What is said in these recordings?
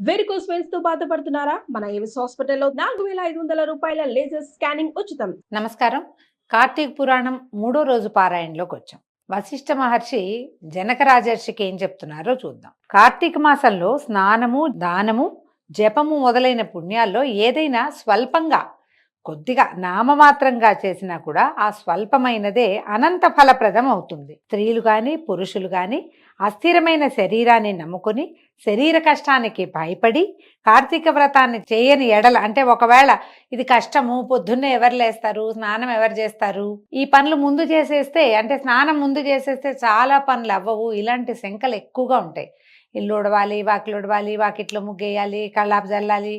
Varicose వెన్స్తో బాధపడుతున్నారా? మన Avis హాస్పిటల్లో నాలుగు వేల ఐదు వందల రూపాయల లేజర్ స్కానింగ్ ఉచితం. నమస్కారం. కార్తీక పురాణం మూడో రోజు పారాయణలోకి వచ్చాం. వశిష్ఠ మహర్షి జనక రాజర్షికి ఏం చెప్తున్నారో చూద్దాం. కార్తీక మాసంలో స్నానము దానము జపము మొదలైన పుణ్యాల్లో ఏదైనా స్వల్పంగా కొద్దిగా నామమాత్రంగా చేసినా కూడా ఆ స్వల్పమైనదే అనంత ఫలప్రదం అవుతుంది. స్త్రీలు కానీ పురుషులు కానీ అస్థిరమైన శరీరాన్ని నమ్ముకొని శరీర కష్టానికి భయపడి కార్తీక వ్రతాన్ని చేయని ఎడల అంటే ఒకవేళ ఇది కష్టము పొద్దున్నే ఎవరు లేస్తారు స్నానం ఎవరు చేస్తారు? ఈ పనులు ముందు చేసేస్తే అంటే స్నానం ముందు చేసేస్తే చాలా పనులు అవ్వవు. ఇలాంటి శంకలు ఎక్కువగా ఉంటాయి. ఇల్లు ఉడవాలి వాకిలు ఉడవాలి వాకిట్లో ముగ్గేయాలి కళ్ళాపు జల్లాలి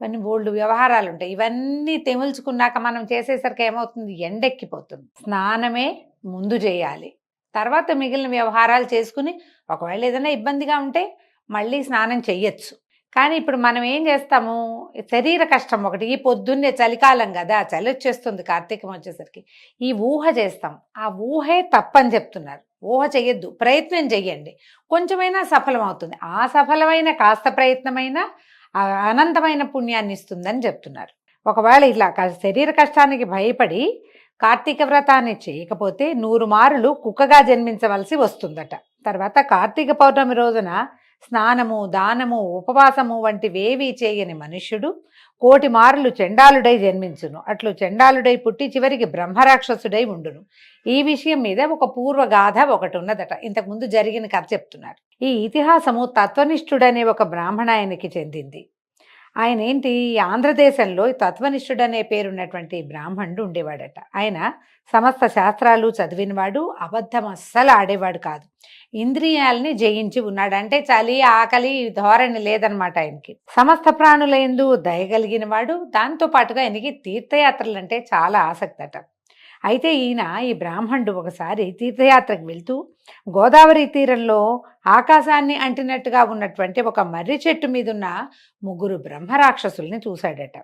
ఇవన్నీ బోల్డ్ వ్యవహారాలు ఉంటాయి. ఇవన్నీ తెముల్చుకున్నాక మనం చేసేసరికి ఏమవుతుంది? ఎండెక్కిపోతుంది. స్నానమే ముందు చేయాలి. తర్వాత మిగిలిన వ్యవహారాలు చేసుకుని ఒకవేళ ఏదైనా ఇబ్బందిగా ఉంటే మళ్ళీ స్నానం చెయ్యొచ్చు. కానీ ఇప్పుడు మనం ఏం చేస్తాము? శరీర కష్టం ఒకటి. ఈ పొద్దున్నే చలికాలం కదా చలి వచ్చేస్తుంది కార్తీకం వచ్చేసరికి. ఈ ఊహ చేస్తాం. ఆ ఊహే తప్పని చెప్తున్నారు. ఊహ చెయ్యొద్దు. ప్రయత్నం చెయ్యండి. కొంచెమైనా సఫలం అవుతుంది. ఆ సఫలమైన కాస్త ప్రయత్నమైనా అనంతమైన పుణ్యాన్ని ఇస్తుందని చెప్తున్నారు. ఒకవేళ ఇట్లా శరీర కష్టానికి భయపడి కార్తీక వ్రతాన్ని చేయకపోతే నూరు మారులు కుక్కగా జన్మించవలసి వస్తుందట. తర్వాత కార్తీక పౌర్ణమి రోజున స్నానము దానము ఉపవాసము వంటివేవీ చేయని మనుష్యుడు కోటి మారులు చెండాలుడై జన్మించును. అట్లు చెండాలుడై పుట్టి చివరికి బ్రహ్మరాక్షసుడై ఉండును. ఈ విషయం మీద ఒక పూర్వగాథ ఒకటి ఉన్నదట. ఇంతకుముందు జరిగిన కథ చెప్తున్నారు. ఈ ఇతిహాసము తత్వనిష్ఠుడనే ఒక బ్రాహ్మణాయనికి చెందింది. ఆయన ఏంటి ఈ ఆంధ్రదేశంలో తత్వనిష్ఠుడు తత్వనిష్ఠుడనే పేరున్నటువంటి బ్రాహ్మణుడు ఉండేవాడట. ఆయన సమస్త శాస్త్రాలు చదివినవాడు అబద్ధం అస్సలు ఆడేవాడు కాదు. ఇంద్రియాలని జయించి ఉన్నాడు. అంటే చలి ఆకలి ధోరణి లేదనమాట ఆయనకి. సమస్త ప్రాణులందు దయగలిగిన వాడు దాంతో పాటుగా ఆయనకి తీర్థయాత్రలు అంటే చాలా ఆసక్తి అట అయితే ఈయన ఈ బ్రాహ్మణుడు ఒకసారి తీర్థయాత్రకు వెళ్తూ గోదావరి తీరంలో ఆకాశాన్ని అంటినట్టుగా ఉన్నటువంటి ఒక మర్రి చెట్టు మీద ఉన్న ముగ్గురు బ్రహ్మరాక్షసుల్ని చూశాడట.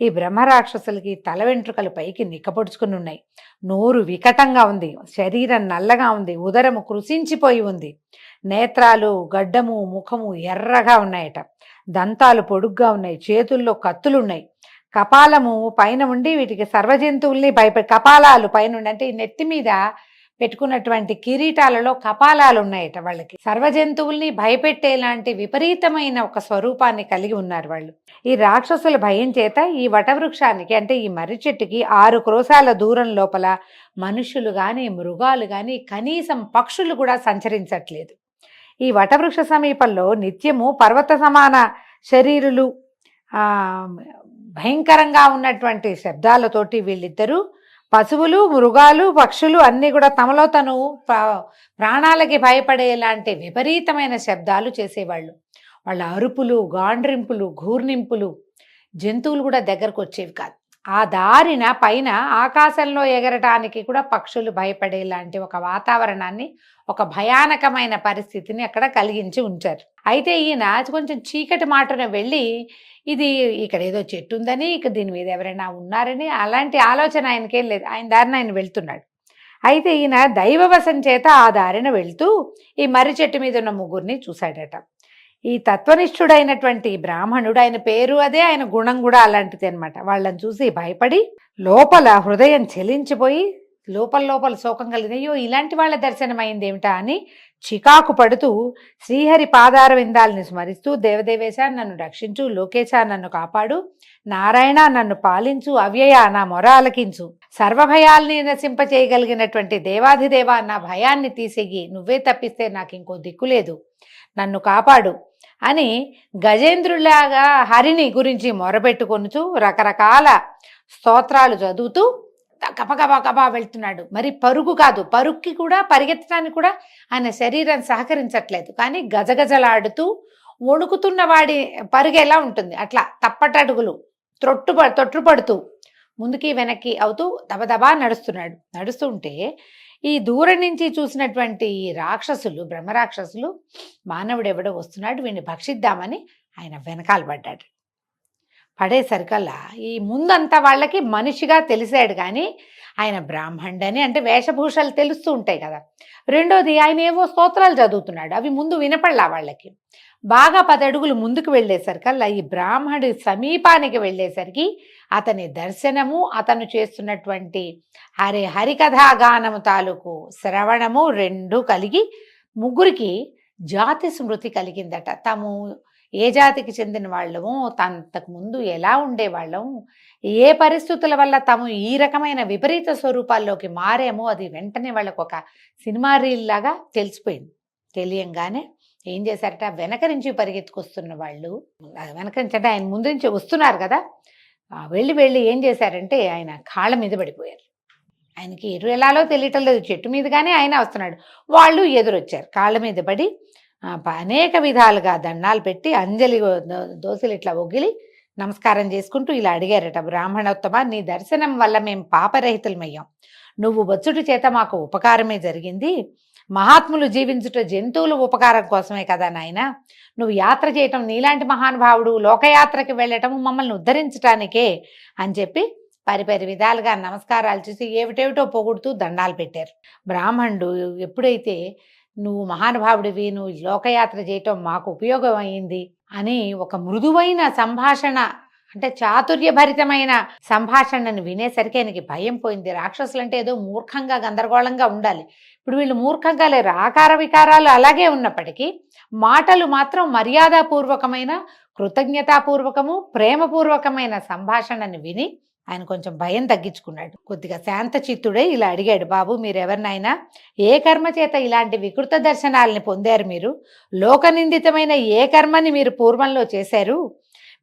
ఈ బ్రహ్మరాక్షసులకి తల వెంట్రుకలు పైకి నిక్కపొడుచుకుని ఉన్నాయి. నోరు వికటంగా ఉంది. శరీరం నల్లగా ఉంది. ఉదరము కృషించిపోయి ఉంది. నేత్రాలు గడ్డము ముఖము ఎర్రగా ఉన్నాయట. దంతాలు పొడుగ్గా ఉన్నాయి. చేతుల్లో కత్తులు ఉన్నాయి కపాలము పైన ఉండి వీటికి సర్వజంతువుల్ని భయపడి కపాలాలు పైన ఉండి అంటే ఈ నెత్తి మీద పెట్టుకున్నటువంటి కిరీటాలలో కపాలాలు ఉన్నాయట వాళ్ళకి. సర్వజంతువుల్ని భయపెట్టేలాంటి విపరీతమైన ఒక స్వరూపాన్ని కలిగి ఉన్నారు వాళ్ళు. ఈ రాక్షసుల భయం చేత ఈ వటవృక్షానికి అంటే ఈ మర్రి చెట్టుకి ఆరు క్రోశాల దూరం లోపల మనుషులు కానీ మృగాలు కానీ కనీసం పక్షులు కూడా సంచరించట్లేదు. ఈ వటవృక్ష సమీపంలో నిత్యము పర్వత సమాన శరీరులు భయంకరంగా ఉన్నటువంటి శబ్దాలతోటి వీళ్ళిద్దరూ పశువులు మృగాలు పక్షులు అన్నీ కూడా తమలో తను ప్రాణాలకి భయపడేలాంటి విపరీతమైన శబ్దాలు చేసేవాళ్ళు. వాళ్ళ అరుపులు గాండ్రింపులు ఘూర్నింపులు జంతువులు కూడా దగ్గరకు వచ్చేవి కాదు. ఆ దారిన పైన ఆకాశంలో ఎగరటానికి కూడా పక్షులు భయపడేలాంటి ఒక వాతావరణాన్ని ఒక భయానకమైన పరిస్థితిని అక్కడ కలిగించి ఉంచారు. అయితే ఈయన కొంచెం చీకటి మాటన వెళ్ళి ఇది ఇక్కడ ఏదో చెట్టు ఉందని ఇక దీని మీద ఎవరైనా ఉన్నారని అలాంటి ఆలోచన ఆయనకేం లేదు. ఆయన దారిన ఆయన వెళ్తున్నాడు. అయితే ఈయన దైవవశం చేత ఆ దారిన వెళ్తూ ఈ మర్రి చెట్టు మీద ఉన్న ముగ్గురిని చూశాడట. ఈ తత్వనిష్ఠుడైనటువంటి బ్రాహ్మణుడు ఆయన పేరు అదే ఆయన గుణం కూడా అలాంటిది అనమాట వాళ్ళని చూసి భయపడి లోపల హృదయం చెలించిపోయి లోపల లోపల శోకం కలిగింది. అయ్యో ఇలాంటి వాళ్ళ దర్శనం ఏమిటా అని చికాకు పడుతూ శ్రీహరి పాదార విందాలని స్మరిస్తూ దేవదేవేశ నన్ను రక్షించు లోకేశ నన్ను కాపాడు నారాయణ నన్ను పాలించు అవ్యయ నా మొర అలకించు సర్వభయాల్ని నశింపచేయగలిగినటువంటి దేవాధిదేవ నా భయాన్ని తీసేగి నువ్వే తప్పిస్తే నాకు ఇంకో దిక్కు లేదు. నన్ను కాపాడు అని గజేంద్రులాగా హరిని గురించి మొరపెట్టుకొనుచు రకరకాల స్తోత్రాలు చదువుతూ గబగబా గబా వెళ్తున్నాడు. మరి పరుగు కాదు పరుక్కి కూడా పరిగెత్తడానికి కూడా ఆయన శరీరం సహకరించట్లేదు. కానీ గజగజలాడుతూ వణుకుతున్న వాడి పరుగు ఎలా ఉంటుంది? అట్లా తప్పటడుగులు త్రొట్టు తొట్టుపడుతూ ముందుకి వెనక్కి అవుతూ దబదబా నడుస్తున్నాడు. నడుస్తుంటే ఈ దూరం నుంచి చూసినటువంటి ఈ రాక్షసులు బ్రహ్మరాక్షసులు మానవుడు ఎవడో వస్తున్నాడు వీడిని భక్షిద్దామని ఆయన వెనకాల పడ్డాడు. పడేసరికల్లా ఈ ముందంతా వాళ్ళకి మనిషిగా తెలిసాడు కానీ ఆయన బ్రాహ్మణుడని అంటే వేషభూషాలు తెలుస్తూ ఉంటాయి కదా. రెండోది ఆయన ఏవో స్తోత్రాలు చదువుతున్నాడు. అవి ముందు వినపడలా వాళ్ళకి. బాగా పదడుగులు ముందుకు వెళ్ళేసరికల్లా ఈ బ్రాహ్మడి సమీపానికి వెళ్ళేసరికి అతని దర్శనము అతను చేస్తున్నటువంటి హరి హరికథాగానము తాలూకు శ్రవణము రెండు కలిగి ముగ్గురికి జాతి స్మృతి కలిగిందట. తాము ఏ జాతికి చెందిన వాళ్ళము తంతకు ముందు ఎలా ఉండేవాళ్ళము ఏ పరిస్థితుల వల్ల తాము ఈ రకమైన విపరీత స్వరూపాల్లోకి మారేమో అది వెంటనే వాళ్ళకు ఒక సినిమా రీల్ లాగా తెలిసిపోయింది. తెలియంగానే ఏం చేశారట? వెనక నుంచి పరిగెత్తుకొస్తున్న వాళ్ళు వెనక నుంచి అంటే ఆయన ముందు నుంచి వస్తున్నారు కదా వెళ్ళి వెళ్ళి ఏం చేశారంటే ఆయన కాళ్ళ మీద పడిపోయారు. ఆయనకి ఎటు ఎలాలో తెలియటం లేదు. చెట్టు మీదుగానే ఆయన వస్తున్నాడు. వాళ్ళు ఎదురొచ్చారు. కాళ్ళ మీద పడి అనేక విధాలుగా దండాలు పెట్టి అంజలి దోశలు ఇట్లా ఒగిలి నమస్కారం చేసుకుంటూ ఇలా అడిగారట. బ్రాహ్మణోత్తమ నీ దర్శనం వల్ల మేము పాపరహితులమయ్యాం. నువ్వు బొచ్చుటి చేత మాకు ఉపకారమే జరిగింది. మహాత్ములు జీవించుట జంతువుల ఉపకారం కోసమే కదా నాయన? నువ్వు యాత్ర చేయటం నీలాంటి మహానుభావుడు లోకయాత్రకి వెళ్ళటం మమ్మల్ని ఉద్ధరించటానికే అని చెప్పి పరిపరి విధాలుగా నమస్కారాలు చేసి ఏమిటేమిటో పొగుడుతూ దండాలు పెట్టారు. బ్రాహ్మణుడు ఎప్పుడైతే నువ్వు మహానుభావుడివి నువ్వు లోకయాత్ర చేయటం మాకు ఉపయోగం అయింది అని ఒక మృదువైన సంభాషణ అంటే చాతుర్యభరితమైన సంభాషణను వినేసరికి ఆయనకి భయం పోయింది. రాక్షసులంటే ఏదో మూర్ఖంగా గందరగోళంగా ఉండాలి. ఇప్పుడు వీళ్ళు మూర్ఖంగా లేరు. ఆకార వికారాలు అలాగే ఉన్నప్పటికీ మాటలు మాత్రం మర్యాదపూర్వకమైన కృతజ్ఞతాపూర్వకము ప్రేమపూర్వకమైన సంభాషణను విని ఆయన కొంచెం భయం తగ్గించుకున్నాడు. కొద్దిగా శాంతచిత్తుడే ఇలా అడిగాడు బాబు మీరెవరినైనా ఏ కర్మ చేత ఇలాంటి వికృత దర్శనాలని పొందారు మీరు? లోకనిందితమైన ఏ కర్మని మీరు పూర్వంలో చేశారు?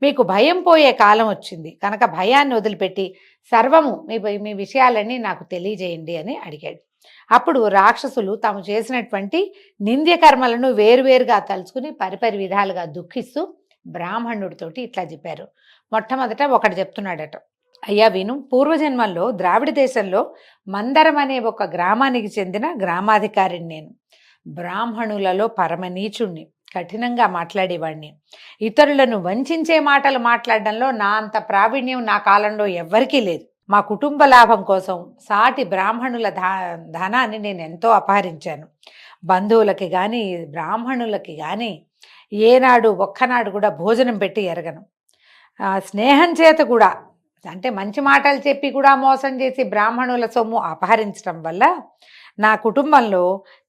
మీకు భయం పోయే కాలం వచ్చింది. కనుక భయాన్ని వదిలిపెట్టి సర్వము మీ మీ విషయాలన్నీ నాకు తెలియజేయండి అని అడిగాడు. అప్పుడు రాక్షసులు తాము చేసినటువంటి నింద్యకర్మలను వేరువేరుగా తలుచుకుని పరిపరి విధాలుగా దుఃఖిస్తూ బ్రాహ్మణుడితోటి ఇట్లా చెప్పారు. మొట్టమొదట ఒకటి చెప్తున్నాడట అయ్యా విను పూర్వజన్మల్లో ద్రావిడ దేశంలో మందరం అనే ఒక గ్రామానికి చెందిన గ్రామాధికారిని నేను. బ్రాహ్మణులలో పరమనీచుణ్ణి కఠినంగా మాట్లాడేవాడిని ఇతరులను వంచే మాటలు మాట్లాడడంలో నా అంత ప్రావీణ్యం నా కాలంలో ఎవ్వరికీ లేదు. మా కుటుంబ లాభం కోసం సాటి బ్రాహ్మణుల ధా ధనాన్ని నేను ఎంతో అపహరించాను. బంధువులకి కానీ బ్రాహ్మణులకి కానీ ఏనాడు ఒక్కనాడు కూడా భోజనం పెట్టి ఎరగను. స్నేహం చేత కూడా అంటే మంచి మాటలు చెప్పి కూడా మోసం చేసి బ్రాహ్మణుల సొమ్ము అపహరించడం వల్ల నా కుటుంబంలో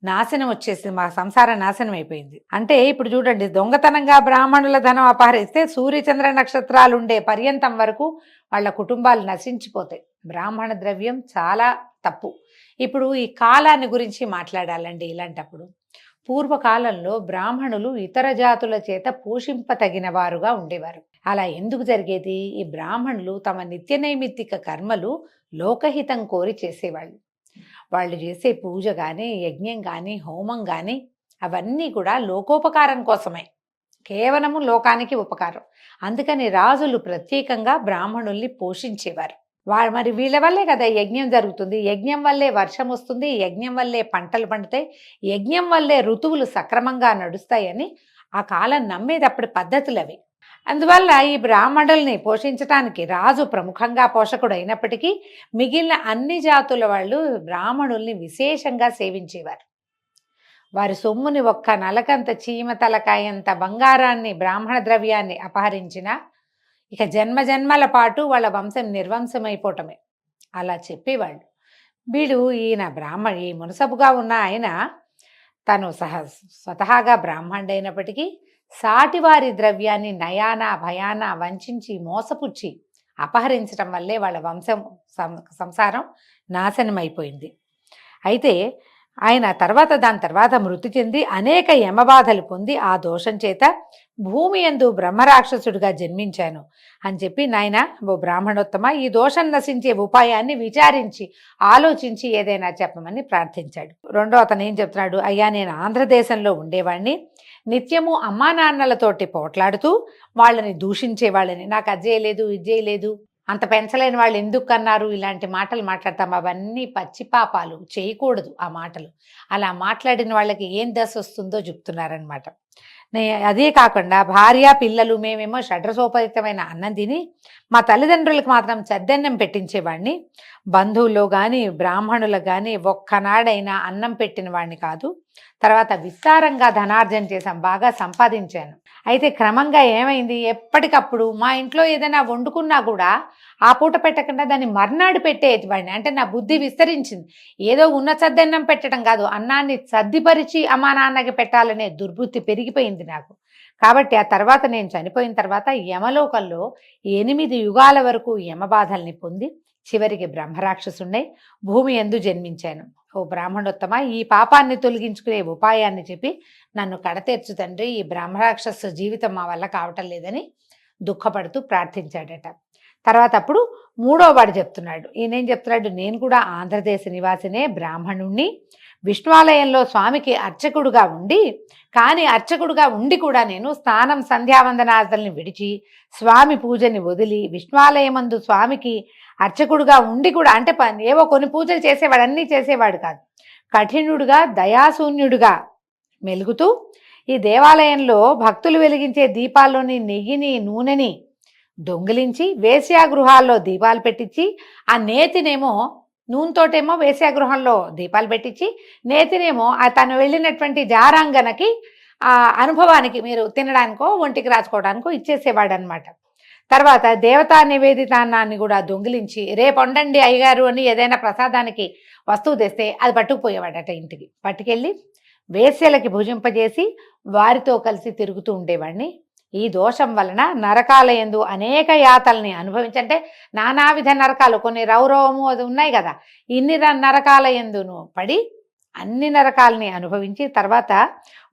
నాశనం వచ్చేసి మా సంసార నాశనం అయిపోయింది. అంటే ఇప్పుడు చూడండి దొంగతనంగా బ్రాహ్మణుల ధనం అపహరిస్తే సూర్యచంద్ర నక్షత్రాలు ఉండే పర్యంతం వరకు వాళ్ళ కుటుంబాలు నశించిపోతాయి. బ్రాహ్మణ ద్రవ్యం చాలా తప్పు. ఇప్పుడు ఈ కాలాన్ని గురించి మాట్లాడాలండి ఇలాంటప్పుడు. పూర్వకాలంలో బ్రాహ్మణులు ఇతర జాతుల చేత పోషింపతగిన వారుగా ఉండేవారు. అలా ఎందుకు జరిగేది? ఈ బ్రాహ్మణులు తమ నిత్య నైమిత్తిక కర్మలు లోకహితం కోరి చేసేవాళ్ళు. వాళ్ళు చేసే పూజ కానీ యజ్ఞం కానీ హోమం కానీ అవన్నీ కూడా లోకోపకారం కోసమే. కేవలము లోకానికి ఉపకారం. అందుకని రాజులు ప్రత్యేకంగా బ్రాహ్మణుల్ని పోషించేవారు. వాళ్ళు మరి వీళ్ళ వల్లే కదా యజ్ఞం జరుగుతుంది. యజ్ఞం వల్లే వర్షం వస్తుంది. యజ్ఞం వల్లే పంటలు పండుతాయి. యజ్ఞం వల్లే ఋతువులు సక్రమంగా నడుస్తాయని ఆ కాలం నమ్మేది అప్పటి పద్ధతులు అవి అందువల్ల ఈ బ్రాహ్మణుల్ని పోషించటానికి రాజు ప్రముఖంగా పోషకుడు అయినప్పటికీ మిగిలిన అన్ని జాతుల వాళ్ళు బ్రాహ్మణుల్ని విశేషంగా సేవించేవారు. వారి సొమ్ముని ఒక్క నలకంత చీమ తలకాయంత బంగారాన్ని బ్రాహ్మణ ద్రవ్యాన్ని అపహరించిన ఇక జన్మ జన్మల పాటు వాళ్ళ వంశం నిర్వంశమైపోవటమే అలా చెప్పేవాళ్ళు. వీడు ఈయన బ్రాహ్మణ ఈ మునసబుగా ఉన్న ఆయన తను సహ స్వతహాగా బ్రాహ్మణుడైనప్పటికీ సాటివారి ద్రవ్యాన్ని నయాన భయాన వంచి మోసపుచ్చి అపహరించడం వల్లే వాళ్ళ వంశం సం- సంసారం నాశనమైపోయింది. అయితే ఆయన తర్వాత దాని తర్వాత మృతి చెంది అనేక యమబాధలు పొంది ఆ దోషం చేత భూమి ఎందు బ్రహ్మరాక్షసుడిగా జన్మించాను అని చెప్పి నాయన ఓ బ్రాహ్మణోత్తమ ఈ దోషం నశించే ఉపాయాన్ని విచారించి ఆలోచించి ఏదైనా చెప్పమని ప్రార్థించాడు. రెండో అతను ఏం చెప్తున్నాడు? అయ్యా నేను ఆంధ్రదేశంలో ఉండేవాడిని నిత్యము అమ్మా నాన్నలతోటి పోట్లాడుతూ వాళ్ళని దూషించే వాళ్ళని. నాకు అది చేయలేదు ఇది చేయలేదు అంత పెంచలేని వాళ్ళు ఎందుకు అన్నారు? ఇలాంటి మాటలు మాట్లాడతాం. అవన్నీ పచ్చి పాపాలు. చేయకూడదు ఆ మాటలు. అలా మాట్లాడిన వాళ్ళకి ఏం దశ వస్తుందో చెప్తున్నారనమాట అదే కాకుండా భార్య పిల్లలు మేమేమో షడ్రసోపరితమైన అన్నం తిని మా తల్లిదండ్రులకు మాత్రం చెద్దన్నం పెట్టించేవాడిని బంధువుల్లో కానీ బ్రాహ్మణులకు కానీ ఒక్కనాడైనా అన్నం పెట్టిన వాడిని కాదు. తర్వాత విస్తారంగా ధనార్జన చేశాం బాగా సంపాదించాను. అయితే క్రమంగా ఏమైంది? ఎప్పటికప్పుడు మా ఇంట్లో ఏదైనా వండుకున్నా కూడా ఆ పూట పెట్టకుండా దాన్ని మర్నాడు పెట్టేవాడిని. అంటే నా బుద్ధి విస్తరించింది. ఏదో ఉన్న సద్దన్నం పెట్టడం కాదు అన్నాన్ని సర్దిపరిచి అమ్మా నాన్నకి పెట్టాలనే దుర్బుద్ధి పెరిగిపోయింది నాకు. కాబట్టి ఆ తర్వాత నేను చనిపోయిన తర్వాత యమలోకంలో ఎనిమిది యుగాల వరకు యమబాధల్ని పొంది చివరికి బ్రహ్మరాక్షసుండై భూమి ఎందు జన్మించాను. ఓ బ్రాహ్మణోత్తమ ఈ పాపాన్ని తొలగించుకునే ఉపాయాన్ని చెప్పి నన్ను కడతీర్చు తండ్రి ఈ బ్రహ్మరాక్షస జీవితం మా వల్ల కావటం లేదని దుఃఖపడుతూ ప్రార్థించాడట. తర్వాత అప్పుడు మూడో వాడు చెప్తున్నాడు. ఈయనేం చెప్తున్నాడు? నేను కూడా ఆంధ్రదేశ నివాసినే బ్రాహ్మణుణ్ణి విష్ణువాలయంలో స్వామికి అర్చకుడుగా ఉండి కానీ అర్చకుడుగా ఉండి కూడా నేను స్నానం సంధ్యావందనాదుల్ని విడిచి స్వామి పూజని వదిలి విష్ణువాలయమందు స్వామికి అర్చకుడుగా ఉండి కూడా అంటే ఏవో కొన్ని పూజలు చేసేవాడు అన్నీ చేసేవాడు కాదు. కఠినుడుగా దయాశూన్యుడుగా మెలుగుతూ ఈ దేవాలయంలో భక్తులు వెలిగించే దీపాల్లోని నెయ్యిని నూనెని దొంగిలించి వేశ్యాగృహాల్లో దీపాలు పెట్టించి ఆ నేతినేమో నూనెతోటేమో వేశ్యాగృహంలో దీపాలు పెట్టించి నేతినేమో ఆ తను వెళ్ళినటువంటి జారాంగనకి ఆ అనుభవానికి మీరు తినడానికో ఒంటికి రాసుకోవడానికో ఇచ్చేసేవాడు అనమాట తర్వాత దేవతా నివేదితాన్నాన్ని కూడా దొంగిలించి రేపు వండండి అయ్యగారు అని ఏదైనా ప్రసాదానికి వస్తువు తెస్తే అది పట్టుకుపోయేవాడట ఇంటికి. పట్టుకెళ్ళి వేశ్యలకి భుజింపజేసి వారితో కలిసి తిరుగుతూ ఉండేవాడిని. ఈ దోషం వలన నరకాలయందు అనేక యాతల్ని అనుభవించంటే నానావిధ నరకాలు కొన్ని రౌరవము అది ఉన్నాయి కదా ఇన్ని నరకాలయందును పడి అన్ని నరకాలని అనుభవించి తర్వాత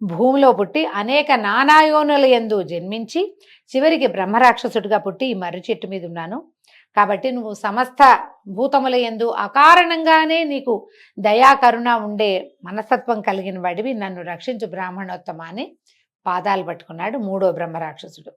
భూమిలో పుట్టి అనేక నానాయోనుల యందు జన్మించి చివరికి బ్రహ్మరాక్షసుడిగా పుట్టి ఈ మర్రి చెట్టు మీద ఉన్నాను. కాబట్టి నువ్వు సమస్త భూతముల యందు అకారణంగానే నీకు దయా కరుణ ఉండే మనస్తత్వం కలిగిన వాడివి. నన్ను రక్షించు బ్రాహ్మణోత్తమ అని పాదాలు పట్టుకున్నాడు మూడో బ్రహ్మరాక్షసుడు.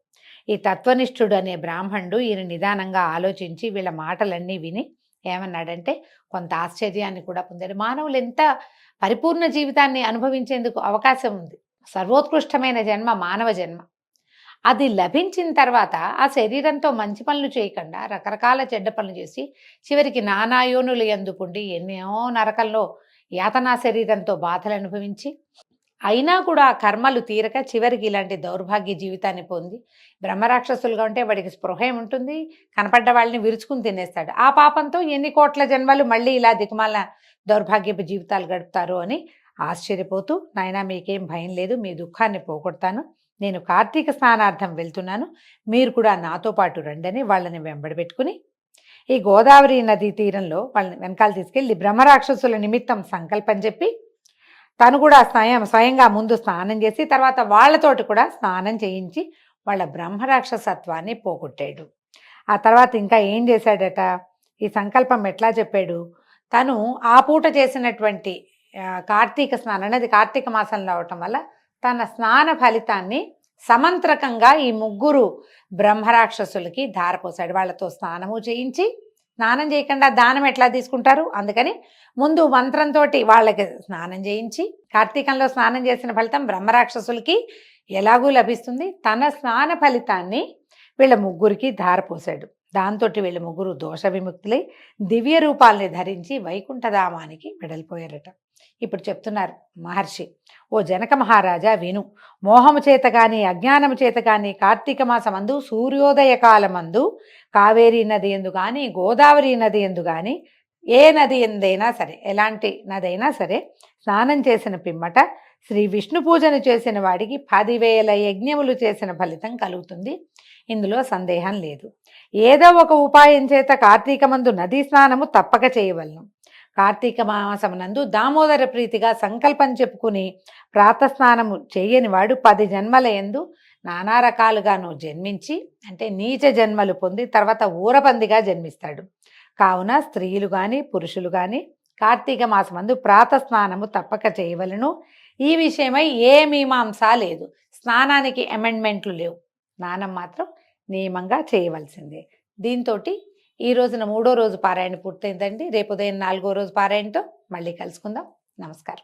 ఈ తత్వనిష్ఠుడు అనే బ్రాహ్మణుడు ఈయన నిదానంగా ఆలోచించి వీళ్ళ మాటలన్నీ విని ఏమన్నాడంటే కొంత ఆశ్చర్యాన్ని కూడా పొందాడు. మానవులు ఎంత పరిపూర్ణ జీవితాన్ని అనుభవించేందుకు అవకాశం ఉంది. సర్వోత్కృష్టమైన జన్మ మానవ జన్మ. అది లభించిన తర్వాత ఆ శరీరంతో మంచి పనులు చేయకుండా రకరకాల చెడ్డ పనులు చేసి చివరికి నానాయోనులు ఎందుకుండి ఎన్నో నరకంలో యాతనా శరీరంతో బాధలు అనుభవించి అయినా కూడా ఆ కర్మలు తీరక చివరికి ఇలాంటి దౌర్భాగ్య జీవితాన్ని పొంది బ్రహ్మరాక్షసులుగా ఉంటే వాడికి స్పృహ ఉంటుంది కనపడ్డ వాళ్ళని విరుచుకుని తినేస్తాడు. ఆ పాపంతో ఎన్ని కోట్ల జన్మలు మళ్ళీ ఇలా దిగుమాల దౌర్భాగ్యపు జీవితాలు గడుపుతారు అని ఆశ్చర్యపోతూ నాయనా మీకేం భయం లేదు మీ దుఃఖాన్ని పోగొడతాను. నేను కార్తీక స్నానార్థం వెళ్తున్నాను. మీరు కూడా నాతో పాటు రండని వాళ్ళని వెంబడబెట్టుకుని ఈ గోదావరి నదీ తీరంలో వాళ్ళని వెనకాల తీసుకెళ్ళి బ్రహ్మరాక్షసుల నిమిత్తం సంకల్పం చెప్పి తను కూడా స్వయం స్వయంగా ముందు స్నానం చేసి తర్వాత వాళ్ళతోటి కూడా స్నానం చేయించి వాళ్ళ బ్రహ్మరాక్షసత్వాన్ని పోగొట్టాడు. ఆ తర్వాత ఇంకా ఏం చేశాడట? ఈ సంకల్పం ఎట్లా చెప్పాడు? తను ఆ పూట చేసినటువంటి కార్తీక స్నానం అనేది కార్తీక మాసంలో అవటం వల్ల తన స్నాన ఫలితాన్ని సమంత్రకంగా ఈ ముగ్గురు బ్రహ్మరాక్షసులకి ధారపోసాడు వాళ్ళతో స్నానము చేయించి స్నానం చేయకుండా దానం ఎట్లా తీసుకుంటారు? అందుకని ముందు మంత్రంతో వాళ్ళకి స్నానం చేయించి కార్తీకంలో స్నానం చేసిన ఫలితం బ్రహ్మరాక్షసులకి ఎలాగూ లభిస్తుంది? తన స్నాన ఫలితాన్ని వీళ్ళ ముగ్గురికి ధారపోసాడు దాంతో వీళ్ళ ముగ్గురు దోష విముక్తులై దివ్య రూపాల్ని ధరించి వైకుంఠధామానికి వెడలిపోయారట. ఇప్పుడు చెప్తున్నారు మహర్షి. ఓ జనక మహారాజా విను. మోహము చేత కానీ అజ్ఞానము చేత కానీ కార్తీక మాసమందు సూర్యోదయ కాలమందు కావేరీ నది ఎందు కానీ గోదావరి నది ఎందు కానీ ఏ నది ఎందైనా సరే ఎలాంటి నదైనా సరే స్నానం చేసిన పిమ్మట శ్రీ విష్ణు పూజను చేసిన వాడికి పదివేల యజ్ఞములు చేసిన ఫలితం కలుగుతుంది. ఇందులో సందేహం లేదు. ఏదో ఒక ఉపాయం చేత కార్తీకమందు నదీ స్నానము తప్పక చేయవలను. కార్తీక మాసమునందు దామోదర ప్రీతిగా సంకల్పం చెప్పుకుని ప్రాతస్నానము చేయని వాడు పది జన్మల ఎందు నానా రకాలుగాను జన్మించి అంటే నీచ జన్మలు పొంది తర్వాత ఊరపందిగా జన్మిస్తాడు. కావున స్త్రీలు కానీ పురుషులు కానీ కార్తీక మాసమందు ప్రాతస్నానము తప్పక చేయవలను. ఈ విషయమై ఏ మీమాంస లేదు. స్నానానికి అమెండ్మెంట్లు లేవు. స్నానం మాత్రం నియమంగా చేయవలసిందే. దీంతో ఈ రోజున మూడో రోజు పారాయణ పూర్తయిందండి. రేపు ఉదయం నాలుగో రోజు పారాయణతో మళ్ళీ కలుసుకుందాం. నమస్కారం.